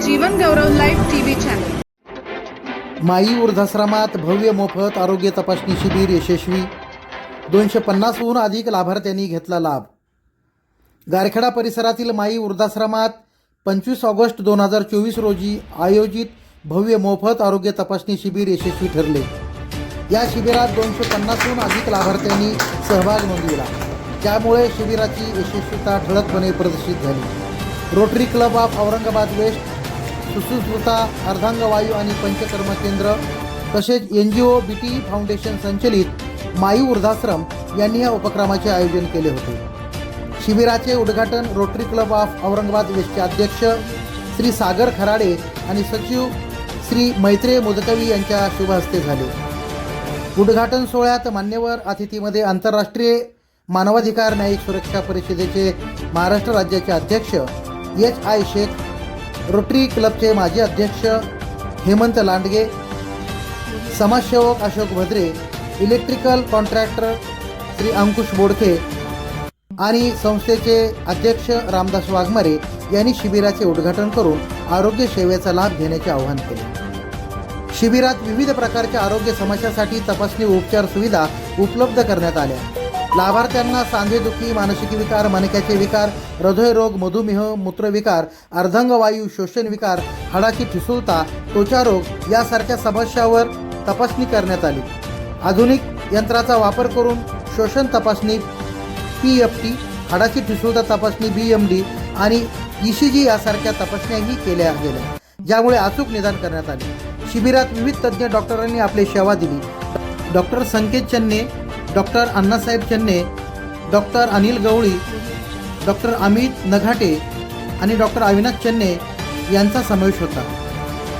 Jeevan Gaurav live TV channel. Mai वृद्धाश्रमात भव्य मोफत आरोग्य तपासणी शिबिर यशस्वी. दोनशे पन्नासहून अधिक लाभार्थ्यांनी घेतला लाभ. गारखेडा परिसरातील माई वृद्धाश्रमात पंचवीस ऑगस्ट दोन हजार चोवीस रोजी आयोजित भव्य मोफत आरोग्य तपासणी शिबिर यशस्वी ठरले. या शिबिरात दोनशे पन्नासहून अधिक लाभार्थ्यांनी सहभाग नोंदविला. त्यामुळे शिबिराची यशस्वीता ठळकपणे प्रदर्शित झाली. Rotary Club of Aurangabad West सुसुस्मृता अर्धांगवायू आणि पंचकर्म केंद्र तसेच N G O B T Foundation संचलित माई वृद्धाश्रम यांनी या उपक्रमाचे आयोजन केले होते. शिबिराचे उद्घाटन रोटरी क्लब ऑफ औरंगाबाद वेस्टचे अध्यक्ष श्री सागर खराडे आणि सचिव श्री मैत्रेय मुदकवी यांच्या शुभहस्ते झाले. उद्घाटन सोहळ्यात मान्यवर अतिथीमध्ये आंतरराष्ट्रीय मानवाधिकार न्यायिक सुरक्षा परिषदेचे महाराष्ट्र राज्याचे अध्यक्ष एच आय शेख रोटरी क्लबचे माजी अध्यक्ष हेमंत लांडगे समाजसेवक अशोक भद्रे इलेक्ट्रिकल कॉन्ट्रॅक्टर श्री अंकुश बोडके आणि संस्थेचे अध्यक्ष रामदास वाघमारे यांनी शिबिराचे उद्घाटन करून आरोग्य सेवेचा लाभ घेण्याचे आवाहन केले. शिबिरात विविध प्रकारच्या आरोग्य समस्यासाठी तपासणी उपचार सुविधा उपलब्ध करण्यात आल्या. लाभार्थ्यांना सांधेदुखी मानसिक विकार मणक्याचे विकार हृदयरोग मधुमेह मूत्रविकार अर्धांगवायू शोषण विकार हाडाची ठिसूळता त्वचारोग यासारख्या समस्यावर तपासणी करण्यात आली. आधुनिक यंत्राचा वापर करून शोषण तपासणी पी एफ टी हाडाची ठिसूळता तपासणी बी एम डी आणि ई सी जी यासारख्या तपासण्याही केल्या गेल्या ज्यामुळे अचूक निदान करण्यात आले. शिबिरात विविध तज्ज्ञ डॉक्टरांनी आपली सेवा दिली. Doctor Sanket Channe doctor Annasaheb Channe doctor Anil Gawali doctor Amit Naghate आणि डॉक्टर अविनाश चन्ने यांचा समावेश होता.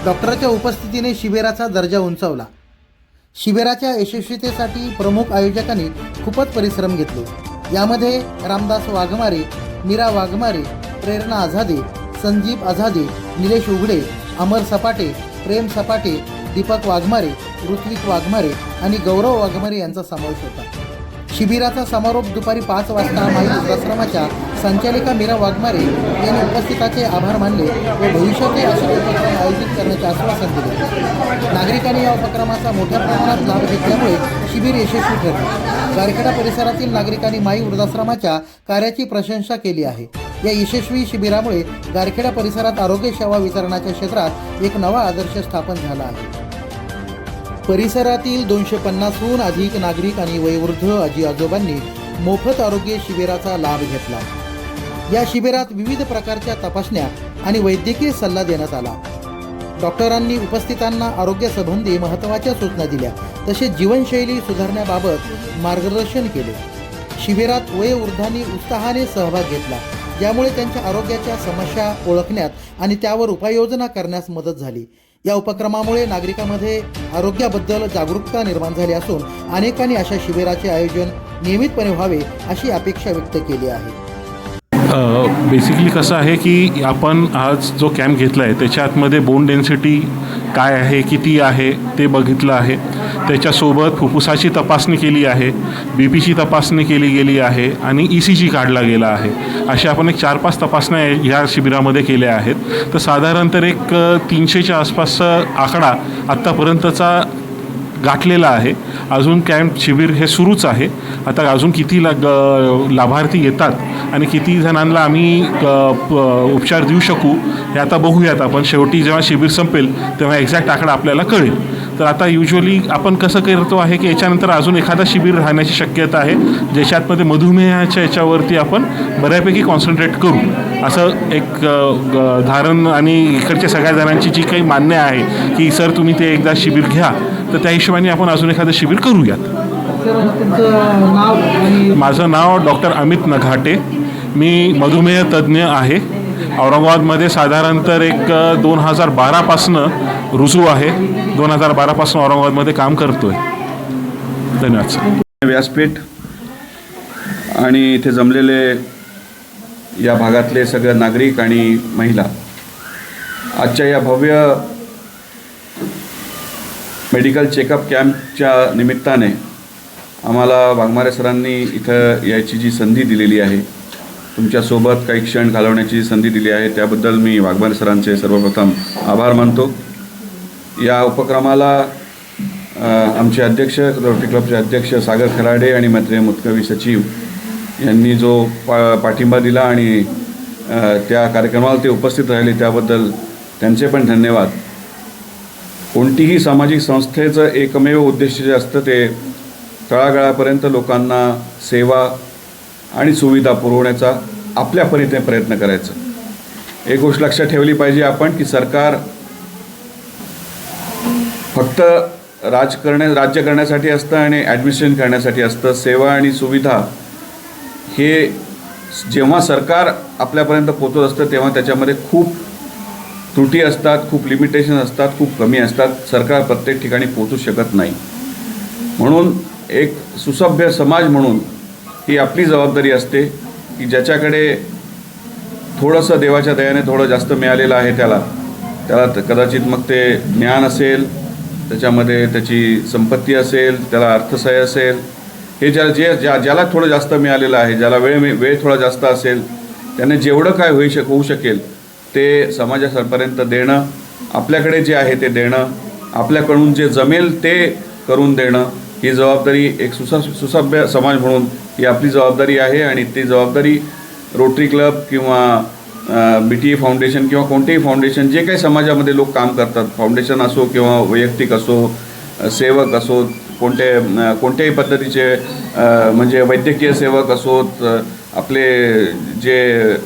डॉक्टरांच्या उपस्थितीने शिबिराचा दर्जा उंचावला. शिबिराच्या यशस्वीतेसाठी प्रमुख आयोजकांनी खूपच परिश्रम घेतले. यामध्ये रामदास वाघमारे मीरा वाघमारे प्रेरणा आझादे संजीव आझादे निलेश उघडे अमर सपाटे प्रेम सपाटे दीपक वाघमारे ऋत्विक वाघमारे आणि गौरव वाघमारे यांचा समावेश होता. शिबिराचा समारोप दुपारी पाच वाजता माई वृद्धाश्रमाच्या संचालिका मीरा वाघमारे यांनी उपस्थिताचे आभार मानले व भविष्याचे असे उपक्रम आयोजित करण्याचे आश्वासन दिले. नागरिकांनी या उपक्रमाचा मोठ्या प्रमाणात लाभ घेतल्यामुळे शिबिर यशस्वी ठरले. गारखेडा परिसरातील नागरिकांनी माई वृद्धाश्रमाच्या कार्याची प्रशंसा केली आहे. या यशस्वी शिबिरामुळे गारखेडा परिसरात आरोग्य सेवा वितरणाच्या क्षेत्रात एक नवा आदर्श स्थापन झाला आहे. परिसरातील दोनशे पन्नासहून अधिक नागरिक आणि वयोवृद्ध आजी आजोबांनी मोफत आरोग्य शिबिराचा लाभ घेतला. या शिबिरात विविध प्रकारच्या तपासण्या आणि वैद्यकीय सल्ला देण्यात आला. डॉक्टरांनी उपस्थितांना आरोग्यासंबंधी महत्त्वाच्या सूचना दिल्या तसेच जीवनशैली सुधारण्याबाबत मार्गदर्शन केले. शिबिरात वयोवृद्धांनी उत्साहाने सहभाग घेतला. ज्यामुळे त्यांच्या आरोग्याच्या समस्या ओळखण्यात आणि त्यावर उपाययोजना करण्यास मदत झाली. या उपक्रमामुळे नागरिकांमध्ये आरोग्याबद्दल जागरूकता निर्माण झाली असून अनेकांनी अशा शिबिराचे आयोजन नियमितपणे व्हावे अशी अपेक्षा व्यक्त केली आहे. बेसिकली कसं आहे की आपण आज जो कॅम्प घेतला आहे त्याच्या आतमध्ये बोन डेन्सिटी काय आहे किती आहे ते बघितलं आहे. त्याच्यासोबत फुफ्फुसाची तपासणी केली आहे बी पीची तपासणी केली गेली आहे आणि ई सी जी काढला गेला आहे. अशा आपण एक चार पाच तपासण्या ह्या शिबिरामध्ये केल्या आहेत. तर साधारण तर एक तीनशेच्या आसपासचा आकडा आत्तापर्यंतचा गाठलेला आहे. अजून कॅम्प शिबिर हे सुरूच आहे. आता अजून किती ला ग- लाभार्थी येतात आणि किती जणांना आम्ही उपचार देऊ शकू हे आता बघूयात आपण. शेवटी जेव्हा शिबिर संपेल तेव्हा एक्झॅक्ट आकडा आपल्याला कळेल. तर आता युजली आपण कसं करतो आहे की याच्यानंतर अजून एखादा शिबिर राहण्याची शक्यता आहे ज्याच्यातमध्ये मधुमेहाच्या याच्यावरती आपण बऱ्यापैकी कॉन्सन्ट्रेट करू. असं एक ग- धारण आणि इकडच्या सगळ्या जणांची जी काही मान्य आहे की सर तुम्ही ते एकदा शिबिर घ्या. तर त्या हिशोबाने आपण अजून एखादं शिबिर करूयात. माझं नाव डॉक्टर अमित नघाटे. मी मधुमेह तज्ज्ञ आहे. औरंगाबादमध्ये साधारणतः एक दोन हजार बारापासनं रुजू आहे. दोन हजार बारापासून औरंगाबादमध्ये काम करतो आहे धन्यवाद व्यासपीठ आणि इथे जमलेले या भागातले सगळे नागरिक आणि महिला आजच्या या भव्य मेडिकल चेकअप कॅम्पच्या निमित्ताने आम्हाला वाघमारे सरांनी इथं यायची जी संधी दिलेली आहे तुमच्यासोबत काही क्षण घालवण्याची संधी दिली आहे त्याबद्दल मी वाघमारे सरांचे सर्वप्रथम आभार मानतो. या उपक्रमाला आमचे अध्यक्ष रोटरी क्लबचे अध्यक्ष सागर खराडे आणि मैत्रिय मुतकवी सचिव यांनी जो पा पाठिंबा दिला आणि त्या कार्यक्रमाला ते उपस्थित राहिले त्याबद्दल त्यांचे पण धन्यवाद. कोणतीही सामाजिक संस्थेचं एकमेव उद्देश जे असतं ते तळागाळापर्यंत लोकांना सेवा आणि सुविधा पुरवण्याचा आपल्या परीने प्रयत्न करायचा. एक गोष्ट लक्षात ठेवली पाहिजे आपण की सरकार फक्त राज करण्या राज्य करण्यासाठी असतं आणि ॲडमिनिस्ट्रेशन करण्यासाठी असतं. सेवा आणि सुविधा हे जेव्हा सरकार आपल्यापर्यंत पोचत असतं तेव्हा त्याच्यामध्ये खूप त्रुटी असतात खूप लिमिटेशन असतात खूप कमी असतात. सरकार प्रत्येक ठिकाणी पोचू शकत नाही. म्हणून एक सुसभ्य समाज म्हणून ही आपली जबाबदारी असते की ज्याच्याकडे थोडंसं देवाच्या दयाने थोडं जास्त मिळालेलं आहे त्याला त्याला त- कदाचित मग ते ज्ञान असेल त्याच्यामध्ये त्याची संपत्ती असेल त्याला अर्थसहाय्य असेल हे ज्या जे ज्या ज्याला थोडं जास्त मिळालेलं आहे ज्याला वेळ मि- वेळ थोडा जास्त असेल त्याने जेवढं काय होई शक होऊ शकेल ते समाजापर्यंत देणं आपल्याकडे जे आहे ते देणं आपल्याकडून जे जमेल ते करून देणं ही जबाबदारी एक सुसा सुसभ्य समाज म्हणून ही आपली जबाबदारी आहे आणि ती जबाबदारी रोटरी क्लब किंवा बी टी ए फाउंडेशन किंवा कोणतेही फाउंडेशन जे काही समाजामध्ये लोक काम करतात फाउंडेशन असो किंवा वैयक्तिक असो सेवक असोत कोणते कोणत्याही पद्धतीचे म्हणजे वैद्यकीय सेवक असोत आपले जे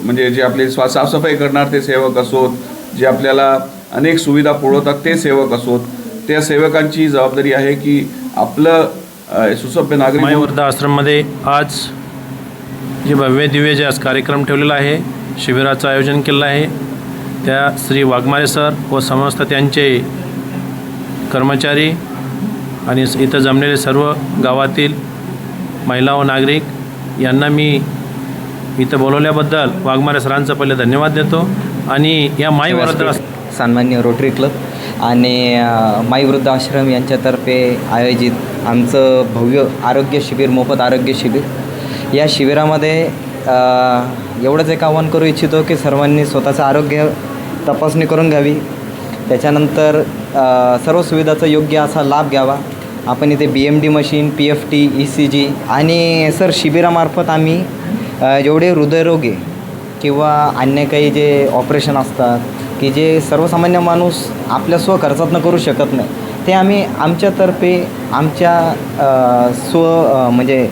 म्हणजे जे आपले स्वा साफसफाई करणार ते सेवक असोत जे आपल्याला अनेक सुविधा पुरवतात ते सेवक असोत. त्या सेवकांची जबाबदारी आहे की आपलं सुसभ्य नागरिक माय म्हणून वृद्ध आश्रममध्ये आज जे भव्य दिव्य जे आज कार्यक्रम ठेवलेला आहे शिबिराचं आयोजन केलेलं आहे. त्या श्री वाघमारे सर व समस्त त्यांचे कर्मचारी आणि इथं जमलेले सर्व गावातील महिला व नागरिक यांना मी इथं बोलवल्याबद्दल वाघमारे सरांचं पहिले धन्यवाद देतो. आणि या माय वृद्ध आश्रम सन्मान्य रोटरी क्लब आणि अ, माई वृद्ध आश्रम यांच्यातर्फे आयोजित आमचं भव्य आरोग्य शिबिर मोफत आरोग्य शिबिर. या शिबिरामध्ये एवढंच एक आवाहन करू इच्छितो की सर्वांनी स्वतःचं आरोग्य तपासणी करून घ्यावी. त्याच्यानंतर सर्व सुविधाचा योग्य असा लाभ घ्यावा. आपण इथे B M D machine P F T E C G आणि सर शिबिरामार्फत आम्ही जेवढे हृदयरोगे किंवा अन्य काही जे ऑपरेशन असतात की जे सर्वसामान्य माणूस आपल्या स्वखर्चातनं करू शकत नाही ते आम्ही आमच्यातर्फे आमच्या स्व म्हणजे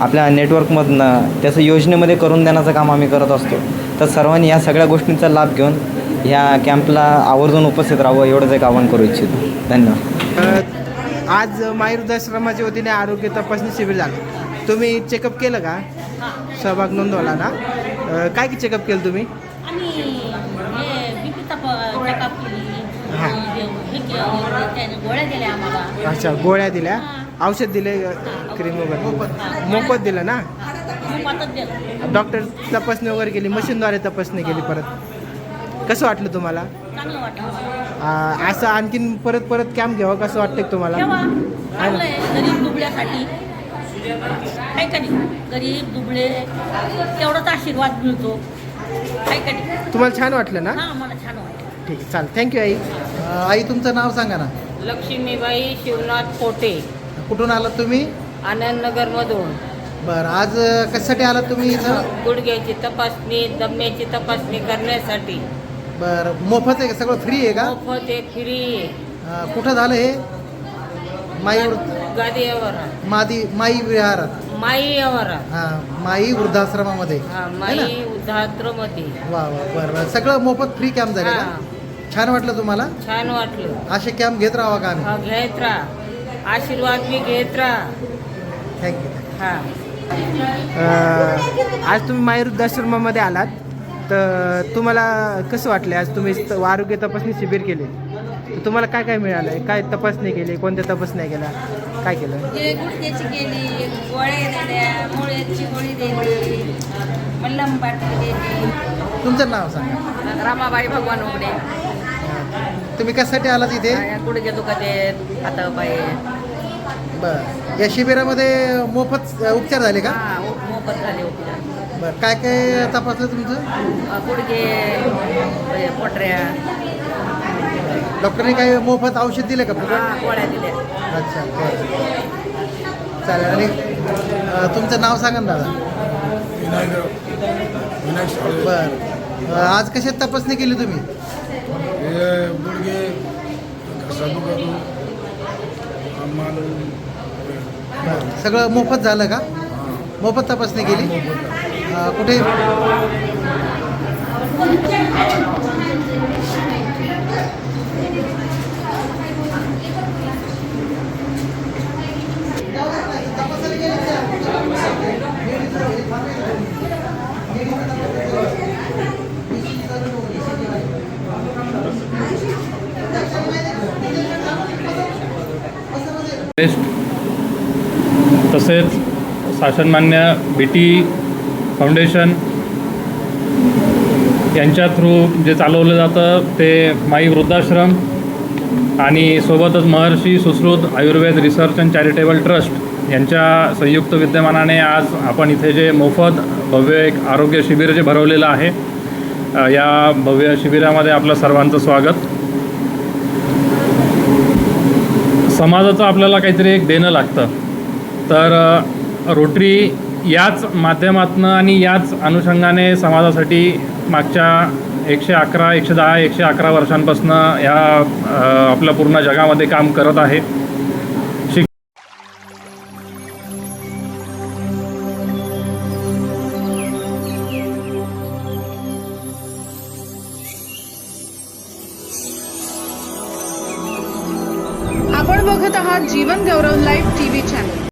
आपल्या नेटवर्कमधनं त्याचं योजनेमध्ये करून देण्याचं काम आम्ही करत असतो. तर सर्वांनी या सगळ्या गोष्टींचा लाभ घेऊन ह्या कॅम्पला आवर्जून उपस्थित राहावं एवढंच एक आवाहन करू इच्छितो. धन्यवाद. आज मायुर्दाश्रमाच्या वतीने आरोग्य तपासणी शिबिर झालं. तुम्ही चेकअप केलं का? सहभाग नोंदवला ना? काय चेकअप केलं तुम्ही? हे बीपी तप चेकअप केली. केलं, त्याने गोळ्या दिल्या आम्हाला. अच्छा गोळ्या दिल्या? औषध दिले क्रीम वगैरे. मोफत दिलं ना? मोफतच दिलं डॉक्टर तपासणी वगैरे केली मशीनद्वारे तपासणी केली परत. कसं वाटलं तुम्हाला? असं आणखीन परत परत कॅम्प घ्यावं कसं वाटतं तुम्हाला? तेव्हा आहे ना? चांगलं आहे. गरीब दुबळ्यासाठी. काय कधी गरीब दुबळे तेवढाच आशीर्वाद मिळतो. काय कधी तुम्हाला छान वाटलं ना? हां मला छान वाटलं. ठीक आहे चालेल. थँक्यू आई. आई तुमचं नाव सांगा ना. लक्ष्मीबाई शिवनाथ पोटे. कुठून आलात तुम्ही? आनंदनगरमधून. बरं आज कशासाठी आलात तुम्ही इथं? गुडघ्याची तपासणी दम्याची तपासणी करण्यासाठी. बरं मोफत आहे का? सगळं फ्री आहे का? मोफत एक फ्री कुठं झालं हे? माई वृद्ध गादी आवरा मादी माई विहारात. माई आवरा हा माई वृद्धाश्रमामध्ये. हा है ना? माई उद्धात्रमध्ये वा वा बरं. बरं सगळं मोफत फ्री कॅम्प झाले का छान वाटलं तुम्हाला? छान वाटलं. असे कॅम्प घेत राहा का आम्ही? हा घेत राहा. आशीर्वाद मी घेत राहा। थँक्यू हा। आज तुम्ही मायुर्दाश्रमामध्ये आलात तर तुम्हाला कसं वाटलं? आज तुम्ही स्त- आरोग्य तपासणी शिबिर केले. तर तुम्हाला काय काय मिळालं? आहे काय तपासणी केली? कोणत्या तपासण्या केल्या? काय केलं? गुडघ्याची केली गोळ्या दिल्या मुळ्याची गोळी दिली मल्लम बाटली दिली. तुमचं नाव सांगा. रामाबाई भगवान उघडे. तुम्ही कशासाठी आलात इथे? गुडघे दुखत आहेत हात पाय बरं. या शिबिरामध्ये मोफत अ, उपचार झाले का? हा मोफत झाले उपचार. बरं. काय काय तपासलं तुमचं? गुडघे हे पोटऱ्या. डॉक्टरने काही मोफत औषध दिले का फुकट हा, गोळ्या दिल्या. अच्छा बरं. चालेल. आणि अं, तुमचं नाव सांगा ना दादा. बरं. अं, आज कशात तपासणी केली तुम्ही? गुडघे बरं. सगळं मोफत झालं का? मोफत तपासणी केली? कुठे? तसेच शासनमान्य बी टी फाउंडेशन यांच्या थ्रू जे चालवलं जातं ते माई वृद्धाश्रम आणि सोबतच Maharshi Sushrut Ayurveda research and charitable trust यांच्या संयुक्त विद्यमानाने आज आपण इथे जे मोफत भव्य एक आरोग्य शिबिर जे भरवलेलं आहे या भव्य शिबिरामध्ये आपलं सर्वांचं स्वागत. समाजाचं आपल्याला काहीतरी एक देणं लागतं. तर रोटरी याच माध्यमातून आणि याच अनुषंगाने समाजासाठी मागच्या एकशे अकरा एकशे दहा एकशे अकरा वर्षांपासून ह्या आपल्या पूर्ण जगामध्ये काम करत आहे